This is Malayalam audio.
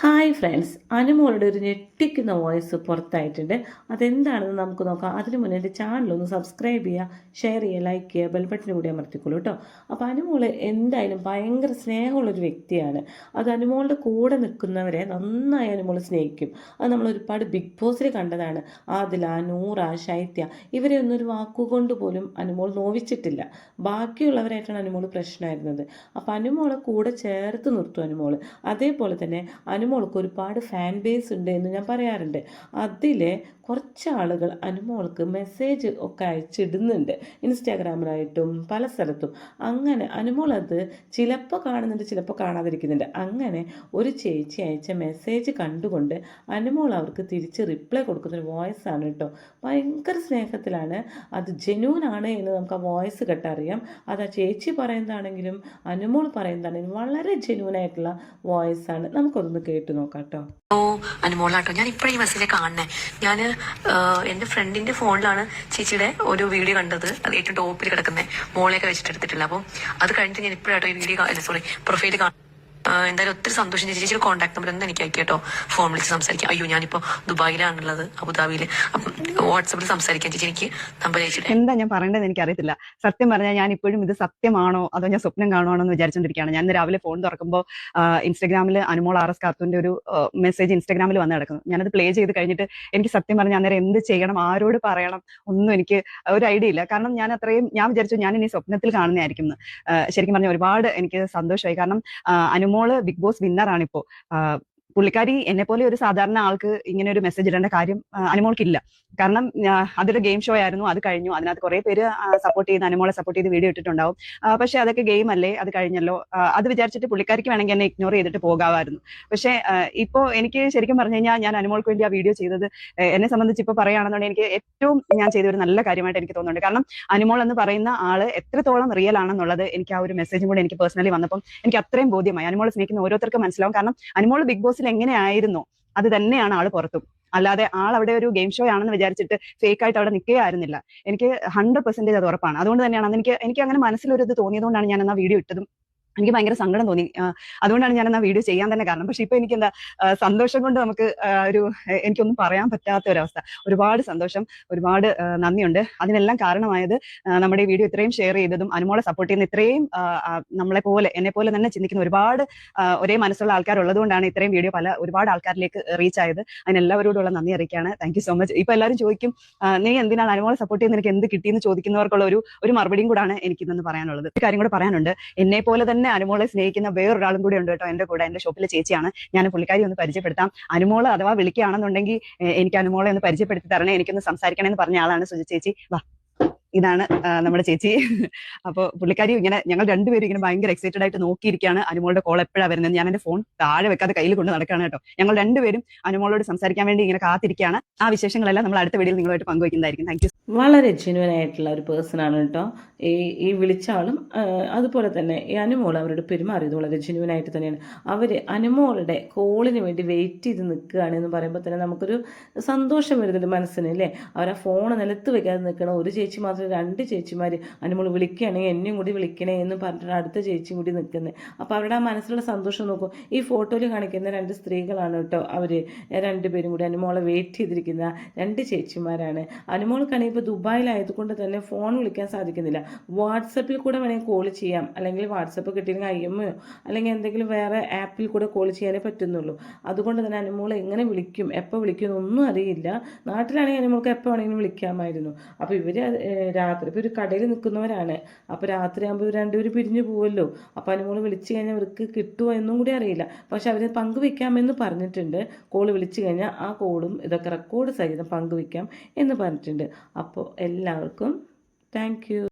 Hi friends. അനുമോളുടെ ഒരു ഞെട്ടിക്കുന്ന വോയിസ് പുറത്തായിട്ടുണ്ട്. അതെന്താണെന്ന് നമുക്ക് നോക്കാം. അതിന് മുന്നേ എന്റെ ചാനലൊന്ന് സബ്സ്ക്രൈബ് ചെയ്യുക ഷെയർ ചെയ്യുക ലൈക്ക് ചെയ്യുക ബെൽ ബട്ടൺ കൂടി അമർത്തിക്കുള്ളൂ കേട്ടോ അപ്പോൾ അനുമോൾ എന്തായാലും ഭയങ്കര സ്നേഹമുള്ളൊരു വ്യക്തിയാണ്. അത് അനുമോളുടെ കൂടെ നിൽക്കുന്നവരെ നന്നായി അനുമോൾ സ്നേഹിക്കും. അത് നമ്മൾ ഒരുപാട് ബിഗ് ബോസിൽ കണ്ടതാണ്. ആദില നൂറ ശൈത്യ ഇവരെ ഒന്നൊരു വാക്കുകൊണ്ട് പോലും അനുമോൾ നോവിച്ചിട്ടില്ല. ബാക്കിയുള്ളവരായിട്ടാണ് അനുമോൾ പ്രശ്നമായിരുന്നത്. അപ്പോൾ അനുമോളെ കൂടെ ചേർത്ത് നിർത്തും അനുമോൾ അതേപോലെ തന്നെ അനുമോൾക്ക് ഒരുപാട് ഫാൻ ബേസ് ഉണ്ട് എന്ന് ഞാൻ പറയാറുണ്ട്. അതിലെ കുറച്ച് ആളുകൾ അനുമോൾക്ക് മെസ്സേജ് ഒക്കെ അയച്ചിടുന്നുണ്ട്. ഇൻസ്റ്റാഗ്രാമിലായിട്ടും പല സ്ഥലത്തും. അങ്ങനെ അനുമോൾ അത് ചിലപ്പോൾ കാണുന്നുണ്ട് ചിലപ്പോൾ കാണാതിരിക്കുന്നുണ്ട്. അങ്ങനെ ഒരു ചേച്ചി അയച്ച മെസ്സേജ് കണ്ടുകൊണ്ട് അനുമോൾ അവർക്ക് തിരിച്ച് റിപ്ലൈ കൊടുക്കുന്ന ഒരു വോയിസ് ആണ് കേട്ടോ. ഭയങ്കര സ്നേഹത്തിലാണ്. അത് ജെന്യൂൻ ആണ് എന്ന് നമുക്ക് ആ വോയിസ് കേട്ടറിയാം അത് ആ ചേച്ചി പറയുന്നതാണെങ്കിലും അനുമോൾ പറയുന്നതാണെങ്കിലും വളരെ ജെന്യൂൻ ആയിട്ടുള്ള വോയിസ് ആണ്. നമുക്കതൊന്ന് കേട്ട് നോക്കാം കേട്ടോ ഓ അനുമോളാട്ടോ ഞാൻ ഇപ്പോഴും ഈ മെസ്സേജ് കാണണേ ഞാൻ എന്റെ ഫ്രണ്ടിന്റെ ഫോണിലാണ് ചേച്ചിയുടെ ഒരു വീഡിയോ കണ്ടത്. അത് ഏറ്റവും ടോപ്പിൽ കിടക്കുന്നത് മോളെയൊക്കെ വെച്ചിട്ട് എടുത്തിട്ടില്ല അപ്പോൾ അത് കഴിഞ്ഞിട്ട് ഞാൻ ഇപ്പോഴാട്ടോ ഈ വീഡിയോ സോറി പ്രൊഫൈൽ കാണും എന്തായാലും ഒത്തിരി സന്തോഷം. ചേച്ചി ചേച്ചിയുടെ കോൺടാക്ട് നമ്പർ ഒന്ന് എനിക്ക് അയക്കാം കേട്ടോ. ഫോൺ വിളിച്ച് സംസാരിക്കാം. അയ്യോ ഞാനിപ്പോ ദുബായിലാണുള്ളത് അബുദാബിയിൽ അപ്പം വാട്സപ്പിൽ സംസാരിക്കാം ചേച്ചി. എനിക്ക് നമ്പർ അയച്ചിട്ട് എന്താ ഞാൻ പറയേണ്ടത് എനിക്ക് അറിയത്തില്ല സത്യം പറഞ്ഞാൽ ഞാൻ ഇപ്പോഴും ഇത് സത്യമാണോ അതോ ഞാൻ സ്വപ്നം കാണുവാണോ എന്ന് വിചാരിച്ചുകൊണ്ടിരിക്കുകയാണ് ഞാൻ രാവിലെ ഫോൺ തുറക്കുമ്പോൾ ഇൻസ്റ്റാഗ്രാമിൽ അനുമോൾ ആർ എസ് കാത്തുവിന്റെ ഒരു മെസ്സേജ് ഇൻസ്റ്റാഗ്രാമിൽ വന്ന് കിടക്കുന്നു. ഞാനത് പ്ലേ ചെയ്ത് കഴിഞ്ഞിട്ട് എനിക്ക് സത്യം പറഞ്ഞാൽ അന്നേരം എന്ത് ചെയ്യണം ആരോട് പറയണം ഒന്നും എനിക്ക് ഒരു ഐഡിയ ഇല്ല. കാരണം ഞാൻ അത്രയും ഞാൻ വിചാരിച്ചു ഞാൻ ഇനി സ്വപ്നത്തിൽ കാണുന്നതായിരിക്കും. ശരിക്കും പറഞ്ഞാൽ ഒരുപാട് എനിക്ക് സന്തോഷമായി. കാരണം ആ, അനുമോൾ ബിഗ് ബോസ് വിന്നറാണ് ഇപ്പോൾ പുള്ളിക്കാരി എന്നെ പോലെ ഒരു സാധാരണ ആൾക്ക് ഇങ്ങനെ ഒരു മെസ്സേജ് ഇടേണ്ട കാര്യം അനുമോൾക്കില്ല. കാരണം അതൊരു ഗെയിം ഷോ ആയിരുന്നു അത് കഴിഞ്ഞു. അതിനകത്ത് കുറെ പേര് സപ്പോർട്ട് ചെയ്ത് അനുമോളെ സപ്പോർട്ട് ചെയ്ത് വീഡിയോ ഇട്ടിട്ടുണ്ടാവും. പക്ഷെ അതൊക്കെ ഗെയിം അല്ലേ? അത് കഴിഞ്ഞല്ലോ. അത് വിചാരിച്ചിട്ട് പുള്ളിക്കാരിക്ക് വേണമെങ്കിൽ എന്നെ ഇഗ്നോർ ചെയ്തിട്ട് പോകാമായിരുന്നു. പക്ഷെ ഇപ്പോ എനിക്ക് ശരിക്കും പറഞ്ഞു കഴിഞ്ഞാൽ ഞാൻ അനുമോൾക്ക് വേണ്ടി ആ വീഡിയോ ചെയ്തത് എന്നെ സംബന്ധിച്ച് ഇപ്പോൾ പറയുകയാണെന്നുണ്ടെങ്കിൽ എനിക്ക് ഏറ്റവും ഞാൻ ചെയ്ത ഒരു നല്ല കാര്യമായിട്ട് എനിക്ക് തോന്നുന്നുണ്ട്. കാരണം അനുമോൾ എന്ന് പറയുന്ന ആൾ എത്രത്തോളം റിയൽ ആണെന്നുള്ളത് എനിക്ക് ആ ഒരു മെസ്സേജും കൂടെ എനിക്ക് പേഴ്സണലി വന്നപ്പോൾ എനിക്ക് അത്രയും ബോധ്യമായി. അനുമോൾ സ്നേഹിക്കുന്ന ഓരോരുത്തർക്കും മനസ്സിലാവും. കാരണം അനുമോൾ ബിഗ് ബോസിൽ എങ്ങനെയായിരുന്നോ? അത് തന്നെയാണ് ആൾ പുറത്തും. അല്ലാതെ ആൾ അവിടെ ഒരു ഗെയിം ഷോ ആണെന്ന് വിചാരിച്ചിട്ട് ഫേക്ക് ആയിട്ട് അവിടെ നിൽക്കുകയായിരുന്നില്ല. എനിക്ക് ഹൺഡ്രഡ് പെർസെന്റേജ് അത് ഉറപ്പാണ്. അതുകൊണ്ട് തന്നെയാണ് അന്ന് എനിക്ക് എനിക്ക് അങ്ങനെ മനസ്സിലൊരു ഇത് തോന്നിയതുകൊണ്ടാണ് ഞാൻ ആ വീഡിയോ ഇട്ടതും. എനിക്ക് ഭയങ്കര സങ്കടം തോന്നി. അതുകൊണ്ടാണ് ഞാൻ എന്നാ വീഡിയോ ചെയ്യാൻ തന്നെ കാരണം. പക്ഷെ ഇപ്പൊ എനിക്ക് എന്താ സന്തോഷം കൊണ്ട് നമുക്ക് ഒരു എനിക്കൊന്നും പറയാൻ പറ്റാത്ത ഒരവസ്ഥ. ഒരുപാട് സന്തോഷം ഒരുപാട് നന്ദിയുണ്ട്. അതിനെല്ലാം കാരണമായത് നമ്മുടെ ഈ വീഡിയോ ഇത്രയും ഷെയർ ചെയ്തതും അനുമോളെ സപ്പോർട്ട് ചെയ്യുന്ന ഇത്രയും നമ്മളെ പോലെ എന്നെ പോലെ തന്നെ ചിന്തിക്കുന്ന ഒരുപാട് ഒരേ മനസ്സുള്ള ആൾക്കാർ ഉള്ളതുകൊണ്ടാണ് ഇത്രയും വീഡിയോ പല ഒരുപാട് ആൾക്കാരിലേക്ക് റീച്ച് ആയത്. അതിനെല്ലാവരോടുള്ള നന്ദി അറിയിക്കുകയാണ് താങ്ക് യു സോ മച്ച് ഇപ്പൊ എല്ലാവരും ചോദിക്കും നീ എന്തിനാണ് അനുമോളെ സപ്പോർട്ട് ചെയ്യുന്ന എനിക്ക് എന്ത് കിട്ടിയെന്ന് ചോദിക്കുന്നവർക്കുള്ള ഒരു ഒരു മറുപടിയും കൂടാണ് എനിക്ക് ഇന്ന് പറയാനുള്ളത്. ഒരു കാര്യം കൂടെ പറയാനുണ്ട്. എന്നെ പോലെ തന്നെ അനുമോളെ സ്നേഹിക്കുന്ന വേറൊരാളും കൂടി ഉണ്ട് കേട്ടോ എന്റെ കൂടെ എന്റെ ഷോപ്പിലെ ചേച്ചിയാണ്. ഞാൻ പുള്ളിക്കാരി ഒന്ന് പരിചയപ്പെടുത്താം. അനുമോൾ അഥവാ വിളിക്കുകയാണെന്നുണ്ടെങ്കിൽ എനിക്ക് അനുമോളെ ഒന്ന് പരിചയപ്പെടുത്തി തരണേ എനിക്കൊന്ന് സംസാരിക്കണമെന്ന് പറഞ്ഞ ആളാണ് സുജി ചേച്ചി. വാ. ഇതാണ് നമ്മുടെ ചേച്ചി. അപ്പോൾ പുള്ളിക്കാരി ഇങ്ങനെ ഞങ്ങൾ രണ്ടുപേരും ഇങ്ങനെ ഭയങ്കര എക്സൈറ്റഡ് ആയിട്ട് നോക്കിയിരിക്കുകയാണ്. അനുമോളുടെ കോൾ എപ്പോഴാണ് വരുന്നത് ഞാൻ എന്റെ ഫോൺ താഴെ വെക്കാതെ കയ്യിൽ കൊണ്ട് നടക്കുകയാണ് കേട്ടോ. ഞങ്ങൾ രണ്ടുപേരും അനുമോളോട് സംസാരിക്കാൻ വേണ്ടി ഇങ്ങനെ കാത്തിരിക്കുകയാണ്. ആ വിശേഷങ്ങളെല്ലാം നമ്മൾ അടുത്ത വീഡിയോയിൽ നിങ്ങളുമായിട്ട് പങ്കുവയ്ക്കുന്നതായിരിക്കും. താങ്ക് യു വളരെ ജെനുവൻ ആയിട്ടുള്ള ഒരു പേഴ്സൺ ആണ് കേട്ടോ. ഈ ഈ വിളിച്ച ആളും അതുപോലെ തന്നെ ഈ അനുമോൾ അവരുടെ പെരുമാറിയത് വളരെ ജെനുവൻ ആയിട്ട് തന്നെയാണ്. അവർ അനുമോളുടെ കോളിന് വേണ്ടി വെയിറ്റ് ചെയ്ത് നിൽക്കുകയാണ് എന്ന് പറയുമ്പോൾ തന്നെ നമുക്കൊരു സന്തോഷം വരുന്നുണ്ട് മനസ്സിന് അല്ലേ? അവർ ആ ഫോൺ നിലത്ത് വെക്കാതെ നിൽക്കണം ഒരു ചേച്ചി മാത്രം രണ്ട് ചേച്ചിമാർ അനുമോൾ വിളിക്കുകയാണെങ്കിൽ എന്നെയും കൂടി വിളിക്കണേ എന്ന് പറഞ്ഞിട്ട് അടുത്ത ചേച്ചിയും കൂടി നിൽക്കുന്നത് അപ്പോൾ അവരുടെ ആ മനസ്സിലുള്ള സന്തോഷം നോക്കും. ഈ ഫോട്ടോയിൽ കാണിക്കുന്ന രണ്ട് സ്ത്രീകളാണ് കേട്ടോ അവർ രണ്ടുപേരും കൂടി അനുമോളെ വെയിറ്റ് ചെയ്തിരിക്കുന്ന രണ്ട് ചേച്ചിമാരാണ്. അനുമോൾക്കാണെങ്കിൽ ഇപ്പോൾ ദുബായിലായതുകൊണ്ട് തന്നെ ഫോൺ വിളിക്കാൻ സാധിക്കുന്നില്ല. വാട്സപ്പിൽ കൂടെ വേണമെങ്കിൽ കോൾ ചെയ്യാം. അല്ലെങ്കിൽ വാട്സപ്പ് കിട്ടിയില്ലെങ്കിൽ ഐ എമ്മയോ അല്ലെങ്കിൽ എന്തെങ്കിലും വേറെ ആപ്പിൽ കൂടെ കോൾ ചെയ്യാനേ പറ്റുന്നുള്ളൂ. അതുകൊണ്ട് തന്നെ അനുമോൾ എങ്ങനെ വിളിക്കും എപ്പോൾ വിളിക്കും എന്നൊന്നും അറിയില്ല. നാട്ടിലാണെങ്കിൽ അനുമോൾക്ക് എപ്പോൾ വേണമെങ്കിലും വിളിക്കാമായിരുന്നു. അപ്പോൾ ഇവർ രാത്രി ഇപ്പോൾ ഒരു കടയിൽ നിൽക്കുന്നവരാണ്. അപ്പോൾ രാത്രിയാകുമ്പോൾ രണ്ടുപേരും പിരിഞ്ഞു പോവല്ലോ. അപ്പോൾ അനുമോൾ വിളിച്ചു കഴിഞ്ഞാൽ അവർക്ക് കിട്ടുമോ എന്നും കൂടി അറിയില്ല. പക്ഷെ അവർ പങ്കുവെക്കാമെന്ന് പറഞ്ഞിട്ടുണ്ട്. കോൾ വിളിച്ചു കഴിഞ്ഞാൽ ആ കോളും ഇതൊക്കെ റെക്കോർഡ് സഹിതം പങ്കുവെക്കാം എന്ന് പറഞ്ഞിട്ടുണ്ട്. അപ്പോൾ എല്ലാവർക്കും താങ്ക്